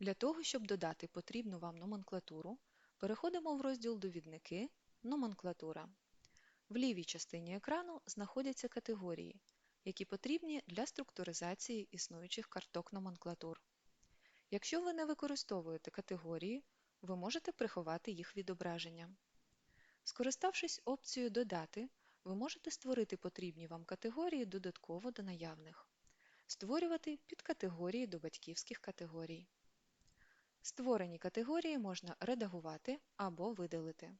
Для того, щоб додати потрібну вам номенклатуру, переходимо в розділ Довідники Номенклатура. В лівій частині екрану знаходяться категорії, які потрібні для структуризації існуючих карток номенклатур. Якщо ви не використовуєте категорії, ви можете приховати їх відображення. Скориставшись опцією Додати, ви можете створити потрібні вам категорії додатково до наявних, створювати підкатегорії до батьківських категорій. Створені категорії можна редагувати або видалити.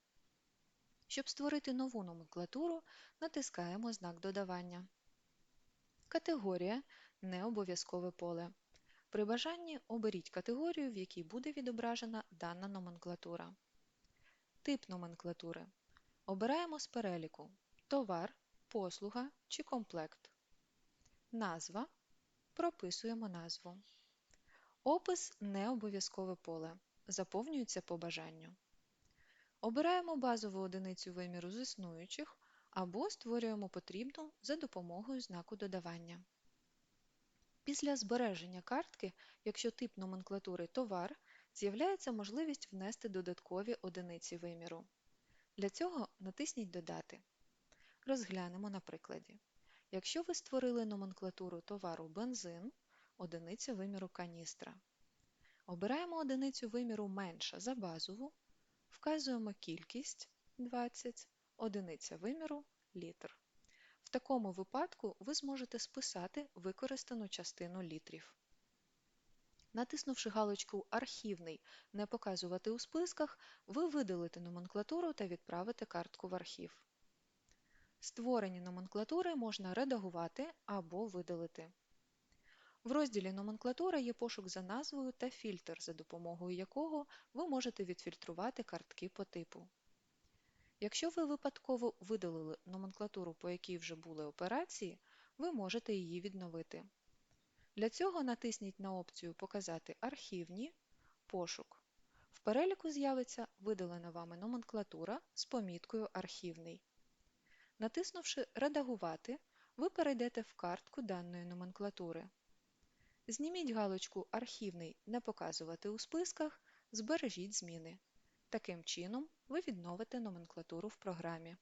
Щоб створити нову номенклатуру, натискаємо знак додавання. Категорія не обов'язкове поле. При бажанні оберіть категорію, в якій буде відображена дана номенклатура. Тип номенклатури. Обираємо з переліку товар, послуга чи комплект. Назва. Прописуємо назву. Опис не обов'язкове поле. Заповнюється по бажанню. Обираємо базову одиницю виміру з існуючих або створюємо потрібну за допомогою знаку додавання. Після збереження картки, якщо тип номенклатури товар, з'являється можливість внести додаткові одиниці виміру. Для цього натисніть Додати. Розглянемо на прикладі. Якщо ви створили номенклатуру товару бензин, одиниця виміру каністра. Обираємо одиницю виміру менша за базову, вказуємо кількість 20, одиниця виміру літр. В такому випадку ви зможете списати використану частину літрів. Натиснувши галочку Архівний Не показувати у списках, ви видалите номенклатуру та відправите картку в архів. Створені номенклатури можна редагувати або видалити. В розділі Номенклатура є пошук за назвою та фільтр, за допомогою якого ви можете відфільтрувати картки по типу. Якщо ви випадково видалили номенклатуру, по якій вже були операції, ви можете її відновити. Для цього натисніть на опцію Показати архівні, пошук. В переліку з'явиться видалена вами номенклатура з поміткою Архівний. Натиснувши Редагувати, ви перейдете в картку даної номенклатури. Зніміть галочку Архівний Не показувати у списках, збережіть зміни. Таким чином, ви відновите номенклатуру в програмі.